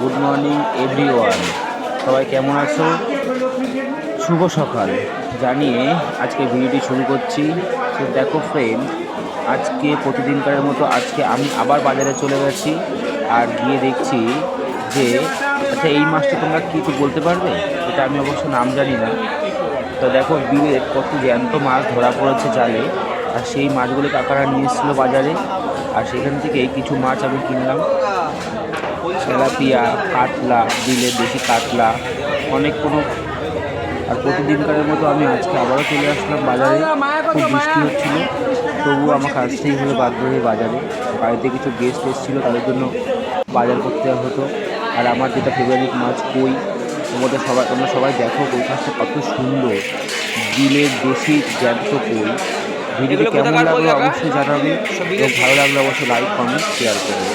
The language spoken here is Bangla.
গুড মর্নিং এভরিওয়ান সবাই কেমন আছো? শুভ সকাল। জানিয়ে আজকে ভিডিওটি শুরু করছি। তো দেখো ফ্রেন্ড আজকে প্রতিদিনকারের মতো আজকে আমি আবার বাজারে চলে গেছি আর গিয়ে দেখছি যে আচ্ছা এই মাছটা তোমরা কী বলতে পারবে? এটা আমি অবশ্য নাম জানি না। তো দেখো বিলের কত জ্যান্ত মাছ ধরা পড়েছে জালে। আর সেই মাছগুলো কাকারা নিয়ে এসেছিল বাজারে। আর সেখান থেকে কিছু মাছ আমি কিনলাম। তেলাপিয়া কাতলা বিলের দেশি কাতলা অনেক কোনো আর প্রতিদিনকারের মতো আমি আজকে আবারও চলে আসলাম বাজারে। খুব বৃষ্টি হচ্ছিল। তবুও আমাকে আসতেই হলো বাধ্য হয়ে বাজারে। বাড়িতে কিছু গেস্ট এসেছিল তাদের জন্য বাজার করতে হতো। আর আমার যেটা ফেভারিট মাছ কই তোমাদের সবাই তোমরা সবাই দেখো কই মাছটা কত সুন্দর। বিলের দেশি জ্যান্ত কই। ভিডিওটি কেমন লাগল অবশ্যই জানাবে। ভালো লাগলে অবশ্যই লাইক কমেন্ট শেয়ার করবে।